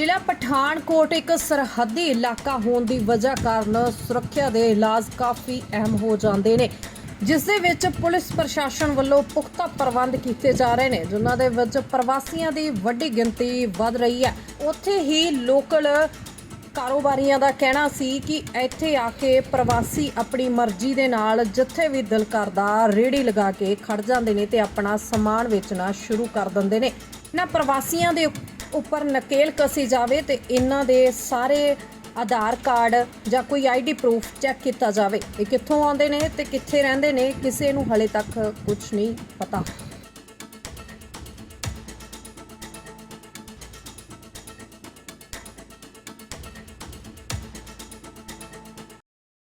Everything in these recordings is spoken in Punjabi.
ਜ਼ਿਲ੍ਹਾ ਪਠਾਨਕੋਟ ਇੱਕ ਸਰਹੱਦੀ ਇਲਾਕਾ ਹੋਣ ਦੀ ਵਜ੍ਹਾ ਕਾਰਨ ਸੁਰੱਖਿਆ ਦੇ ਇਲਾਜ ਕਾਫੀ ਅਹਿਮ ਹੋ ਜਾਂਦੇ ਨੇ, ਜਿਸ ਦੇ ਵਿੱਚ ਪੁਲਿਸ ਪ੍ਰਸ਼ਾਸਨ ਵੱਲੋਂ ਪੁਖਤਾ ਪ੍ਰਬੰਧ ਕੀਤੇ ਜਾ ਰਹੇ ਨੇ, ਜਿਨ੍ਹਾਂ ਦੇ ਵਿੱਚ ਪ੍ਰਵਾਸੀਆਂ ਦੀ ਵੱਡੀ ਗਿਣਤੀ ਵੱਧ ਰਹੀ ਹੈ। ਉੱਥੇ ਹੀ ਲੋਕਲ ਕਾਰੋਬਾਰੀਆਂ ਦਾ ਕਹਿਣਾ ਸੀ ਕਿ ਇੱਥੇ ਆ ਕੇ ਪ੍ਰਵਾਸੀ ਆਪਣੀ ਮਰਜ਼ੀ ਦੇ ਨਾਲ ਜਿੱਥੇ ਵੀ ਦਿਲ ਕਰਦਾ ਰੇੜੀ ਲਗਾ ਕੇ ਖੜ ਜਾਂਦੇ ਨੇ ਤੇ ਆਪਣਾ ਸਮਾਨ ਵੇਚਣਾ ਸ਼ੁਰੂ ਕਰ ਦਿੰਦੇ ਨੇ। ਇਹਨਾਂ ਪ੍ਰਵਾਸੀਆਂ ਦੇ ਉੱਪਰ ਨਕੇਲ ਕਸੀ ਜਾਵੇ ਤੇ ਇਹਨਾਂ ਦੇ ਸਾਰੇ ਆਧਾਰ ਕਾਰਡ ਜਾਂ ਕੋਈ ਆਈਡੀ ਪ੍ਰੂਫ ਚੈੱਕ ਕੀਤਾ ਜਾਵੇ ਇਹ ਕਿੱਥੋਂ ਆਉਂਦੇ ਨੇ ਤੇ ਕਿੱਥੇ ਰਹਿੰਦੇ ਨੇ ਕਿਸੇ ਨੂੰ ਹਲੇ ਤੱਕ ਕੁਝ ਨਹੀਂ ਪਤਾ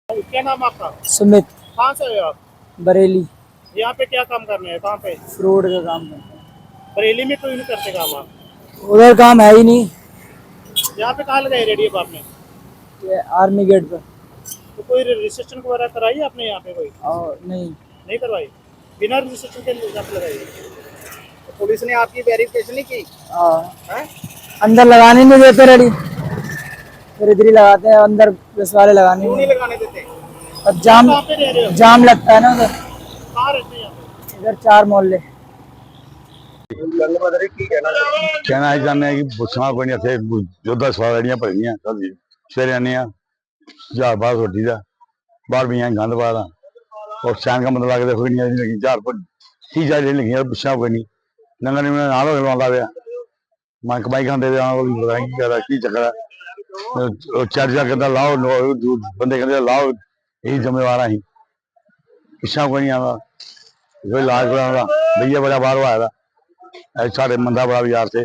क्या नाम आपका सुमित कहाँ से हो आप बरेली यहाँ पे क्या काम करने हैं कहाँ पे फ्रूट का काम करते हैं बरेली में क्यों नहीं करते काम आप उधर काम है ही नहीं। यहाँ पे कहाँ लगाई रेडी आपने ये आर्मी गेट पर तो कोई रजिस्ट्रेशन वगैरह कराई आपने यहाँ पे कोई? और नहीं। नहीं करवाई? बिना रजिस्ट्रेशन के यहाँ पे लगाई तो पुलिस ने आपकी वेरिफिकेशन नहीं की? हाँ। अंदर लगाने नहीं देते रेडी। फिर इधर ही लगाते हैं अंदर पुलिस वाले लगाने नहीं नहीं लगाने देते? और जाम हो? जाम लगता है ना उधर। हैं इधर चार मोहल्ले। ਕੀ ਕਹਿਣਾ ਕਹਿਣਾ ਇਹ ਚਾਹੁੰਦੇ ਕਿ ਪੁੱਛਣਾ ਕੋਈ ਨਹੀਂ ਇੱਥੇ ਜੋਧਾ ਸਵਾਰੀਆਂ ਭਰੀਆਂ ਸਾਡੀ ਸ਼ੇਰਿਆਨੀਆਂ ਜਾਂ। ਬਾਹਰ ਰੋਟੀ ਦਾ, ਬਾਹਰ ਵੀ ਆ ਗੰਦ ਬਾਹਰ ਔਰ ਸ਼ਾਨ ਦਾ ਮਤਲਬ ਲੱਗਦਾ ਕੋਈ ਨਹੀਂ ਲੱਗੀ ਚਾਰ ਪਰ ਚੀਜ਼ਾਂ ਜਿਹੜੀ ਲੱਗੀਆਂ ਪੁੱਛਣਾ ਕੋਈ ਨਹੀਂ। ਨੰਗਾ ਨੇ ਨਾਲ ਹੋ ਲਾਉਂਦਾ ਪਿਆ। ਮੈਂ ਕਮਾਈ ਖਾਂਦੇ ਪਿਆ, ਉਹ ਲੜਾਈ ਕਰਾ ਕੀ ਚੱਕਰ ਆ। ਉਹ ਚਰਜਾ ਲਾਓ ਲਾਓ ਬੰਦੇ ਕਹਿੰਦੇ, ਲਾਓ, ਇਹ ਜ਼ਿੰਮੇਵਾਰ ਆਹੀਂ ਪਿੱਛਾ ਕੋਈ ਨਹੀਂ ਆਉਂਦਾ। ਕੋਈ ਲਾਜ ਕਰਾਉਂਦਾ। ਬਈਆ ਬੜਾ ਬਾਹਰ ਆਇਆ ਸਾਡੇ ਮੰਦਾ ਬੜਾ ਯਾਰ ਤੇ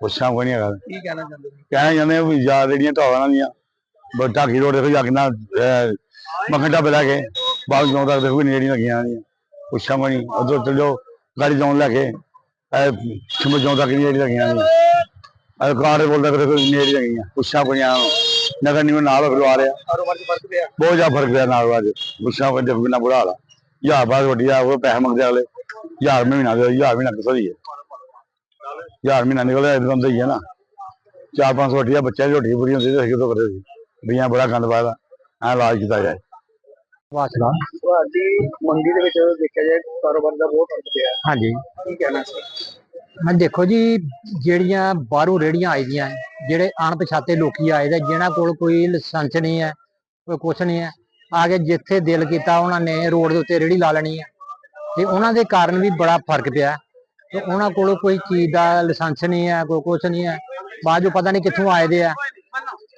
ਪੁੱਛਾਂ ਕੋਈ ਨਹੀਂ ਹੈਗਾ। ਕੀ ਕਹਿਣਾ ਚਾਹੁੰਦੇ ਹੋ? ਕਹਿਣਾ ਜਾਂਦੇ ਵੀ ਯਾਰ ਜਿਹੜੀਆਂ ਢਾਵਾਂ ਦੀਆਂ ਬਸ ਢਾਕੀ ਰੋੜ ਦੇਖੋ ਜਾ ਕਿੰਨਾ ਮੱਖਣ ਢਾਬੇ ਲੈ ਕੇ ਬਾਹਰ ਜਾਉਂ ਤੱਕ ਦੇਖੋ ਨੇੜੀਆਂ ਲੱਗੀਆਂ ਆਣੀਆਂ ਪੁੱਛਾਂ ਕੋਈ ਨਹੀਂ ਉਧਰ ਚੱਲੋ ਗਾੜੀ ਜਾਉਂ ਲੈ ਕੇ ਸਮਝ ਜਾਉਂ ਤੱਕ ਨੇੜੀ ਲੱਗੀਆਂ ਆਣੀਆਂ ਅਰ ਕਾਰ ਬੋਲਦਾ ਕਰੇ ਕੋਈ ਨੇੜੀ ਲੱਗੀਆਂ। ਪੁੱਛਾਂ ਕੋਈ ਆ ਨਗਰ ਨਿਵੇਂ ਨਾਲ ਖਲਵਾ ਰਿਹਾ। ਬਹੁਤ ਜ਼ਿਆਦਾ ਫ਼ਰਕ ਪਿਆ ਨਾਲ ਵਾਜ ਪੁੱਛਾਂ ਕੋਈ ਦੇਖੋ ਕਿੰਨਾ ਬੁਰਾ ਲਾ ਹਜ਼ਾਰ ਬਾਅਦ ਵੱਡੀ ਆ ਉਹ ਪੈਸੇ ਮੰਗਦੇ ਅਗਲੇ। ਹਜ਼ਾਰ ਮਹੀਨਾ ਦੇ ਹਜ਼ਾਰ ਮਹੀਨਾ ਕਿਥੋਂ ਦੀ ਹੈ ਮਹੀਨਾ ਨਿਕਲਦਾ ਇਦਾਂ ਦਾ ਹੀ ਹੈ ਨਾ। ਚਾਰ ਪੰਜ ਸੌ ਰੁਪਈਆ ਬੱਚਿਆਂ ਦੀ ਰੋਟੀ ਪੂਰੀ ਹੁੰਦੀ ਤੇ ਅਸੀਂ ਕਰਦੇ ਸੀ? ਬੜਾ ਗੰਦ ਪਾਇਆ ਐ ਇਲਾਜ ਕੀਤਾ ਜਾਏ। ਦੇਖੋ ਜੀ ਜਿਹੜੀਆਂ ਬਾਹਰੋਂ ਰੇੜੀਆਂ ਆਈਆਂ ਜਿਹੜੇ ਅਣਪਛਾਤੇ ਲੋਕੀ ਆਏ ਦੇ ਜਿਨ੍ਹਾਂ ਕੋਲ ਕੋਈ ਲਾਇਸੈਂਸ ਨਹੀਂ ਹੈ ਕੋਈ ਕੁਛ ਨਹੀਂ ਹੈ ਆ ਕੇ ਜਿੱਥੇ ਦਿਲ ਕੀਤਾ ਉਹਨਾਂ ਨੇ ਰੋਡ ਦੇ ਉੱਤੇ ਰੇੜੀ ਲਾ ਲੈਣੀ ਹੈ ਤੇ ਉਹਨਾਂ ਦੇ ਕਾਰਨ ਵੀ ਬੜਾ ਫ਼ਰਕ ਪਿਆ। ਤੇ ਉਹਨਾਂ ਕੋਲ ਕੋਈ ਚੀਜ਼ ਦਾ ਲਾਇਸੈਂਸ ਨਹੀਂ ਹੈ ਕੋਈ ਕੁਛ ਨਹੀਂ ਹੈ ਬਾਅਦ ਚੋਂ ਪਤਾ ਨਹੀਂ ਕਿੱਥੋਂ ਆਏ ਦੇ ਆ।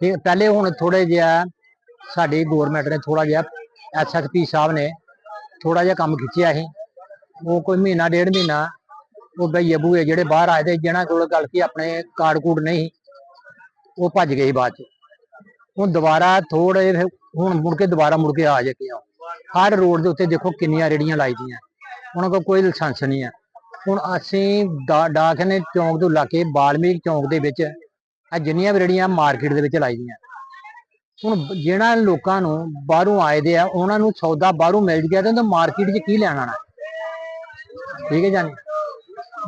ਤੇ ਪਹਿਲੇ ਹੁਣ ਥੋੜੇ ਜਿਹਾ ਸਾਡੀ ਗਵਰਨਮੈਂਟ ਨੇ ਥੋੜਾ ਜਿਹਾ ਐਸਐਸਪੀ ਸਾਹਿਬ ਨੇ ਥੋੜਾ ਜਿਹਾ ਕੰਮ ਖਿੱਚਿਆ ਸੀ। ਉਹ ਕੋਈ ਮਹੀਨਾ, ਡੇਢ ਮਹੀਨਾ ਉਹ ਬਈ ਬੂਏ ਜਿਹੜੇ ਬਾਹਰ ਆਏ ਤੇ ਜਿਹਨਾਂ ਕੋਲ ਗੱਲ ਕੀ ਆਪਣੇ ਕਾਰਡ ਕੂਡ ਨਹੀਂ ਉਹ ਭੱਜ ਗਏ ਸੀ ਬਾਅਦ ਚ। ਹੁਣ ਦੁਬਾਰਾ ਥੋੜੇ ਹੁਣ ਮੁੜ ਕੇ ਦੁਬਾਰਾ ਮੁੜ ਕੇ ਆ ਜਾਕੇ ਹਰ ਰੋਡ ਦੇ ਉੱਤੇ ਦੇਖੋ ਕਿੰਨੀਆਂ ਰੇੜੀਆਂ ਲਾਈ ਉਹਨਾਂ ਕੋਲ ਕੋਈ ਲਾਇਸੈਂਸ ਨਹੀਂ ਹੈ। ਹੁਣ ਅਸੀਂ ਡਾਕਖਾਨੇ ਚੌਂਕ ਤੋਂ ਲਾ ਕੇ ਬਾਲਮੀਕ ਚੌਂਕ ਦੇ ਵਿੱਚ ਆ ਜਿੰਨੀਆਂ ਵੀ ਰੇੜੀਆਂ ਮਾਰਕੀਟ ਦੇ ਵਿੱਚ ਲਾਈ ਦੀਆਂ। ਹੁਣ ਜਿਹੜਾ ਲੋਕਾਂ ਨੂੰ ਬਾਹਰੋਂ ਆਏ ਦੇ ਆ, ਉਹਨਾਂ ਨੂੰ ਸੌਦਾ ਬਾਹਰੋਂ ਮਿਲ ਗਿਆ ਤੇ ਉਹਨਾਂ ਮਾਰਕੀਟ 'ਚ ਕੀ ਲੈਣਾ ਆਣਾ ਠੀਕ ਹੈ ਜਾਨੀ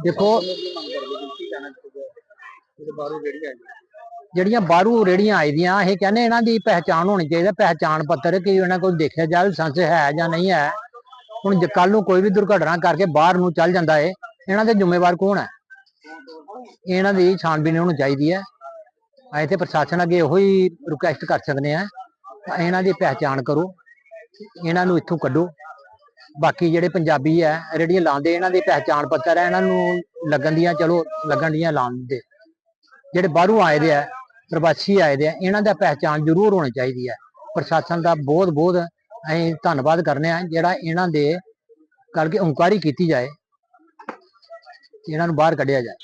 ਦੇਖੋ ਜਿਹੜੀਆਂ ਬਾਹਰੋਂ ਰੇੜੀਆਂ ਆਈ ਦੀਆਂ, ਇਹ ਕਹਿੰਦੇ ਇਹਨਾਂ ਦੀ ਪਹਿਚਾਣ ਹੋਣੀ ਚਾਹੀਦੀ, ਪਹਿਚਾਣ ਪੱਤਰ ਕਿ ਇਹਨਾਂ ਕੋਲ ਦੇਖਿਆ ਜਾਵੇ ਲਾਇਸੈਂਸ ਹੈ ਜਾਂ ਨਹੀਂ ਹੈ। ਹੁਣ ਜੇ ਕੱਲ ਨੂੰ ਕੋਈ ਵੀ ਦੁਰਘਟਨਾ ਕਰਕੇ ਬਾਹਰ ਨੂੰ ਚੱਲ ਜਾਂਦਾ ਏ, ਇਹਨਾਂ ਦੇ ਜ਼ਿੰਮੇਵਾਰ ਕੌਣ ਹੈ? ਇਹਨਾਂ ਦੀ ਛਾਣਬੀਨ ਹੋਣੀ ਚਾਹੀਦੀ ਹੈ। ਅਸੀਂ ਤੇ ਪ੍ਰਸ਼ਾਸਨ ਅੱਗੇ ਇਹੋ ਹੀ ਰਿਕੁਐਸਟ ਕਰ ਸਕਦੇ ਆ ਇਹਨਾਂ ਦੀ ਪਹਿਚਾਣ ਕਰੋ, ਇਹਨਾਂ ਨੂੰ ਇੱਥੋਂ ਕੱਢੋ। ਬਾਕੀ ਜਿਹੜੇ ਪੰਜਾਬੀ ਹੈ, ਰੇੜੀਆਂ ਲਾਉਂਦੇ, ਇਹਨਾਂ ਦੀ ਪਹਿਚਾਣ ਪੱਤਰ ਹੈ, ਇਹਨਾਂ ਨੂੰ ਲੱਗਣ ਦੀਆਂ, ਚਲੋ, ਲੱਗਣ ਦੀਆਂ ਲਾਉਣ ਦੇ ਜਿਹੜੇ ਬਾਹਰੋਂ ਆਏ ਦੇ ਆ ਪ੍ਰਵਾਸੀ ਆਏ ਦੇ ਆ, ਇਹਨਾਂ ਦਾ ਪਹਿਚਾਣ ਜ਼ਰੂਰ ਹੋਣੀ ਚਾਹੀਦੀ ਹੈ ਪ੍ਰਸ਼ਾਸਨ ਦਾ ਬਹੁਤ ਬਹੁਤ ਅਸੀਂ ਧੰਨਵਾਦ ਕਰਨੇ ਆ, ਜਿਹੜਾ ਇਹਨਾਂ ਦੇ ਕਰਕੇ ਇਨਕੁਆਇਰੀ ਕੀਤੀ ਜਾਏ ਇਹਨਾਂ ਨੂੰ ਬਾਹਰ ਕੱਢਿਆ ਜਾਏ।